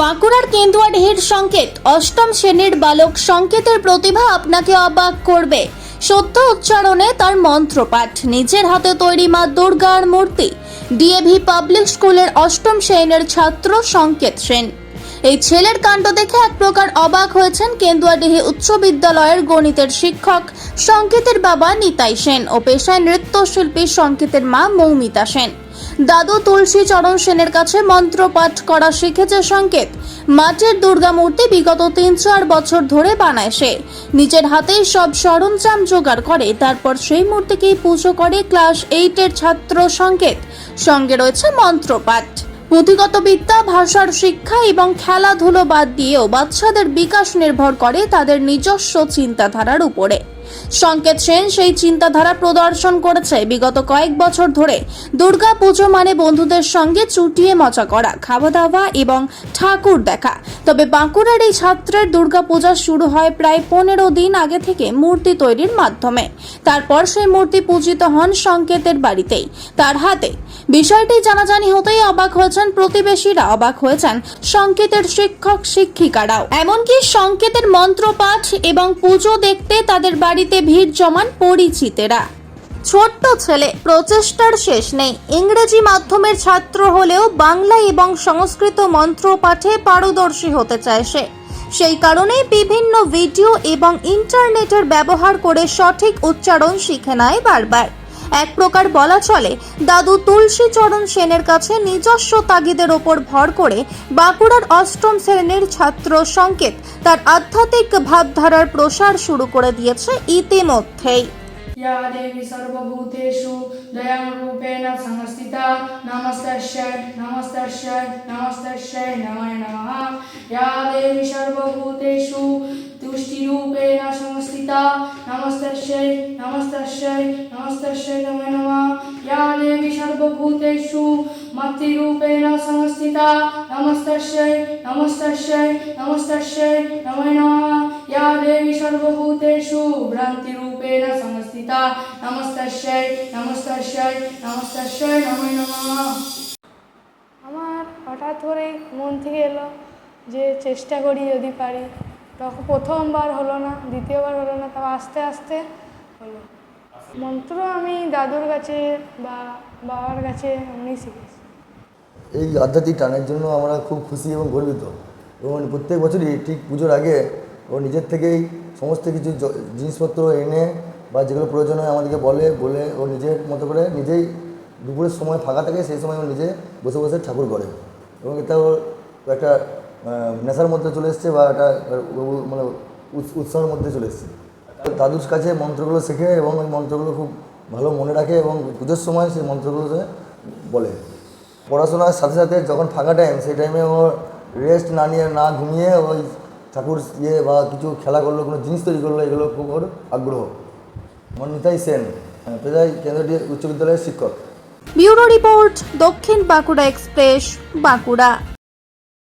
বাঁকুড়ার কেন্দুয়াডিহির সংকেত, অষ্টম শ্রেণির বালক সংকেতের প্রতিভা আপনাকে অবাক করবে। সত্য উচ্চারণে তার মন্ত্রপাঠ, নিজের হাতে তৈরি মা দুর্গার মূর্তি, ডিএভি পাবলিক স্কুলের অষ্টম শ্রেণির ছাত্র সংকেত সেন। এই ছেলের কাণ্ড দেখে এক প্রকার অবাক হয়েছেন কেন্দুয়াডিহি উচ্চ বিদ্যালয়ের গণিতের শিক্ষক, সংকেতের বাবা নিতাই সেন ও পেশায় নৃত্যশিল্পী সংকেতের মা মৌমিতা সেন। দাদু তুলসী চরণ সেনের কাছে মন্ত্র পাঠ করা শিখেছে সংকেত। মাটির দুর্গা মূর্তি বিগত তিন চার বছর ধরে বানায় সে। নিজের হাতেই সব সরঞ্জাম জোগাড় করে, তারপর সেই মূর্তিকেই পুজো করে ক্লাস এইটের ছাত্র সংকেত। সঙ্গে রয়েছে মন্ত্রপাঠ পুঁথিগত বিদ্যা, ভাষার শিক্ষা এবং খেলাধুলো বাদ দিয়েও বাচ্চাদের বিকাশ নির্ভর করে তাদের নিজস্ব চিন্তাধারার উপরে। সংকেত সেন সেই চিন্তাধারা প্রদর্শন করেছে। বিগত কয়েক বছর ধরে দুর্গা পুজো মানে বন্ধুদের সঙ্গে চুটিয়ে মজা করা খাওয়া দাওয়া এবং ঠাকুর দেখা। তবে বাঁকুড়ার এই ছাত্রের দুর্গা পূজা শুরু হয় প্রায় পনেরো দিন আগে থেকে মূর্তি তৈরির মাধ্যমে। তারপর সেই মূর্তি পূজিত হন সংকেতের বাড়িতেই, তার হাতে। বিষয়টি জানাজানি হতেই অবাক হয়েছেন প্রতিবেশীরা। অবাক হয়েছেন সংকেতের শিক্ষক শিক্ষিকারাও এমনকি সংকেতের মন্ত্রপাঠ এবং পুজো দেখতে তাদের বাড়িতে ভিড় জমান পরিচিতেরা। ছোট্ট ছেলে, প্রচেষ্টার শেষ নেই। ইংরেজি মাধ্যমের ছাত্র হলেও বাংলা এবং সংস্কৃত মন্ত্র পাঠে পারদর্শী হতে চায় সে। সেই কারণেই বিভিন্ন ভিডিও এবং ইন্টারনেটের ব্যবহার করে সঠিক উচ্চারণ শিখে নেয় বারবার। এক প্রকার বলা চলে দাদু তুলসী চরণ সেনের কাছে নিজস্ব তাগিদের ওপর ভর করে বাঁকুড়ার অষ্টম শ্রেণীর ছাত্র সংকেত তার আধ্যাত্মিক ভাবধারার প্রসার শুরু করে দিয়েছে ইতিমধ্যেই या देवी सर्वभूतेषु दयां रूपेण संस्थिता नमस्तस्यै नमस्तस्यै नमस्तस्यै नमो नमः या देवी सर्वभूतेषु तुष्टिरूपेण संस्थिता नमस्तस्यै नमस्तस्यै नमस्तस्यै नमो नमः या देवी सर्वभूतेषु मतिरूपेण संस्थिता नमस्तस्यै नमस्तस्यै नमस्तस्यै नमो नमः या देवी सर्वभूतेषु भ्रान्तिरूपेण संस्थिता नमस्तस्यै नमस्तस्यै नमस्तस्यै नमो नमः আমার হঠাৎ করেই মন থেকে এলো যে চেষ্টা করি যদি পারি তখন প্রথমবার হলো না, দ্বিতীয়বার হলো না তারপর আস্তে আস্তে হলো। মন্ত্র আমি দাদুর কাছে বা বাবার কাছে এমনি শিখেছি। এই আধ্যাত্মিক টানের জন্য আমরা খুব খুশি এবং গর্বিত। এবং প্রত্যেক বছরই ঠিক পুজোর আগে ও নিজের থেকেই সমস্ত কিছু জিনিসপত্র এনে বা যেগুলো প্রয়োজন হয় আমাদেরকে বলে বলে ও নিজের মতো করে নিজেই দুপুরের সময় ফাঁকা থাকে, সেই সময় ও নিজে বসে বসে ঠাকুর করে। এবং এটা ওর একটা নেশার মধ্যে চলে এসছে বা একটা মানে উৎস- উৎসাহের মধ্যে চলে এসছে। দাদুর কাছে মন্ত্রগুলো শেখে এবং ওই মন্ত্রগুলো খুব ভালো মনে রাখে এবং পুজোর সময় সেই মন্ত্রগুলো বলে। পড়াশোনার সাথে সাথে যখন ফাঁকা টাইম সেই টাইমে ও রেস্ট না নিয়ে না ঘুমিয়ে ওই ঠাকুর ইয়ে বা কিছু খেলা করল, কোনো জিনিস তৈরি করল, এগুলো খুব ওর আগ্রহ। আমার নিতাই সেন পেজাই কেন্দ্রীয় উচ্চ বিদ্যালয়ের শিক্ষক। ব্যুরো রিপোর্ট দক্ষিণ বাঁকুড়া এক্সপ্রেস, বাঁকুড়া।